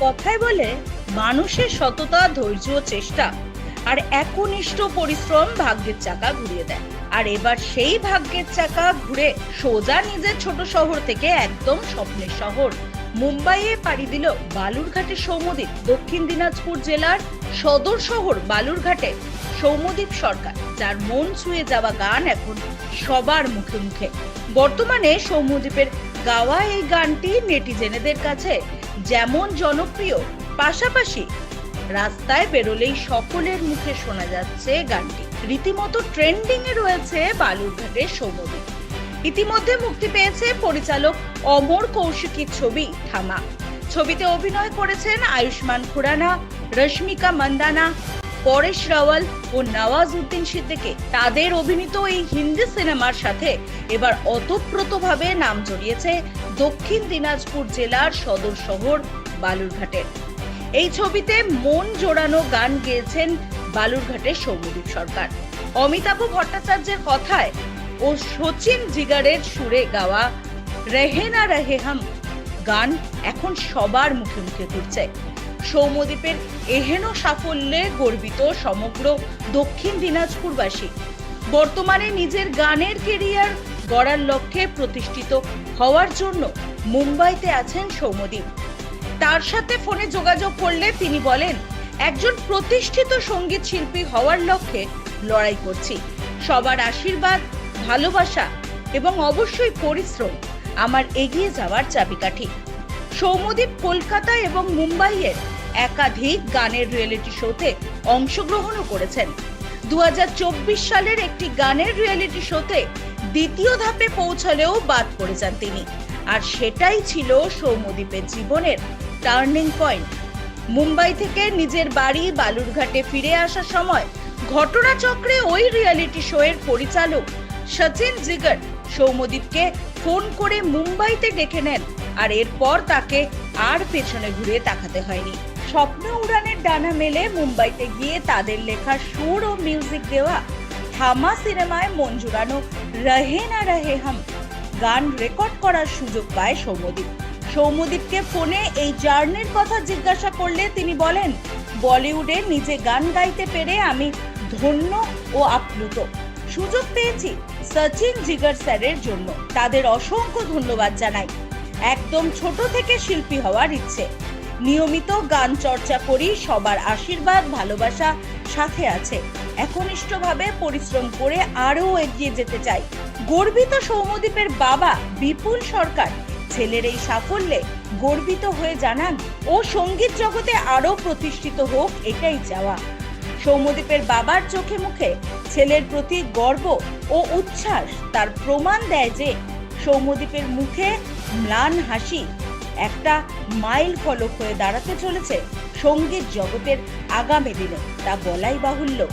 কথায় বলে, মানুষের সততা, ধৈর্য চেষ্টা আর একনিষ্ঠ পরিশ্রম ভাগ্যের চাকা ঘুরিয়ে দেয়। আর এবার সেই ভাগ্যের চাকা ঘুরে সোজা নিজের ছোট শহর থেকে একদম স্বপ্নের শহর। মুম্বাইয়ে পাড়ি দিল বালুরঘাটের সৌমদ্বীপ দক্ষিণ দিনাজপুর জেলার সদর শহর বালুরঘাটে সৌমদ্বীপ সরকার, যার মন ছুঁয়ে যাওয়া গান এখন সবার মুখে মুখে। বর্তমানে সৌম্যদ্বীপের গাওয়া এই গানটি নেটিজেনেদের কাছে যেমন জনপ্রিয়, পাশাপাশি রাস্তায় বেরোলেই সকলের মুখে শোনা যাচ্ছে গানটি। রীতিমতো ট্রেন্ডিং এ রয়েছে বালুরঘাটের সৌম্যদ্বীপ ইতিমধ্যে মুক্তি পেয়েছে পরিচালক অমর কৌশিকীর ছবি থামা ছবিতে অভিনয় করেছেন আয়ুষ্মান খুরানা, রশ্মিকা মন্দানা পরেশ রাওয়াল ও নওয়াজ উদ্দিন সিদ্দিকী তাদের অভিনীত এই হিন্দি সিনেমার সাথে এবার অতপ্রতভাবে নাম জড়িয়েছে দক্ষিণ দিনাজপুর জেলার সদর শহর বালুরঘাটের এই ছবিতে মন জোড়ানো গান গেয়েছেন বালুরঘাটের সৌম্যদীপ সরকার। অমিতাভ ভট্টাচার্যের কথায় ও সচিন জিগারের সুরে গাওয়া রহে না রহে হাম গান এখন সবার মুখে মুখে ঘুরছে। সৌম্যদ্বীপের এহেন সাফল্যে গর্বিত সমগ্র দক্ষিণ দিনাজপুরবাসী। বর্তমানে নিজের গানের কেরিয়ার গড়ার লক্ষ্যে প্রতিষ্ঠিত হওয়ার জন্য মুম্বাইতে আছেন সৌম্যদীপ। তার সাথে ফোনে যোগাযোগ করলে তিনি বলেন, একজন প্রতিষ্ঠিত সংগীত শিল্পী হওয়ার লক্ষ্যে লড়াই করছি। সবার আশীর্বাদ, ভালোবাসা এবং অবশ্যই পরিশ্রম। আমার এগিয়ে যাওয়ার চাবিকাঠি। সৌম্যদীপ কলকাতা এবং মুম্বাইয়ের একাধিক গানের রিয়েলিটি শোতে অংশগ্রহণও করেছেন। দু হাজার চব্বিশ সালের একটি গানের রিয়েলিটি শোতে দ্বিতীয় ধাপে পৌঁছলেও বাদ পড়ে যান তিনি। আর সেটাই ছিল সৌম্যদীপের জীবনের টার্নিং পয়েন্ট। মুম্বাই থেকে নিজের বাড়ি বালুরঘাটে ফিরে আসার সময় ঘটনাচক্রে ওই রিয়েলিটি শো এর পরিচালক সচিন জিগার সৌম্যদীপকে ফোন করে মুম্বাইতে ডেকে নেন, আর এরপর তাকে আর পেছনে ঘুরে তাকাতে হয়নি। স্বপ্ন উড়ানের ডানা মেলে মুম্বাইতে গিয়ে তাদের লেখা সুর ও মিউজিক দেওয়া থামা সিনেমায় মন জুড়ানো রহে না রহে হাম গান রেকর্ড করার সুযোগ পায় সৌম্যদীপ। সৌম্যদীপকে ফোনে এই জার্নির কথা জিজ্ঞাসা করলে তিনি বলেন, বলিউডে নিজে গান গাইতে পেরে আমি ধন্য ও আপ্লুত। সুযোগ পেয়েছি সচিন জিগার স্যারের জন্য। তাদের অসংখ্য ধন্যবাদ জানাই। একদম ছোট থেকে শিল্পী হওয়ার ইচ্ছে। নিয়মিত গান চর্চা করি, সবার আশীর্বাদ, ভালোবাসা সাথে আছে। একনিষ্ঠভাবে পরিশ্রম করে আরও এগিয়ে যেতে চাই। গর্বিত সৌমদ্বীপের বাবা বিপুল সরকার। ছেলের এই সাফল্যে গর্বিত হয়ে জানান, ও সংগীত জগতে আরও প্রতিষ্ঠিত হোক, এটাই চাওয়া। সৌম্যদীপের বাবার চোখে মুখে ছেলের প্রতি গর্ব ও উচ্ছ্বাস। তার প্রমাণ দেয় যে সৌম্যদীপের মুখে ম্লান হাসি একটা মাইল ফলক হয়ে দাঁড়াতে চলেছে সংগীত জগতের আগামী দিনে। তা বলাই বাহুল্য।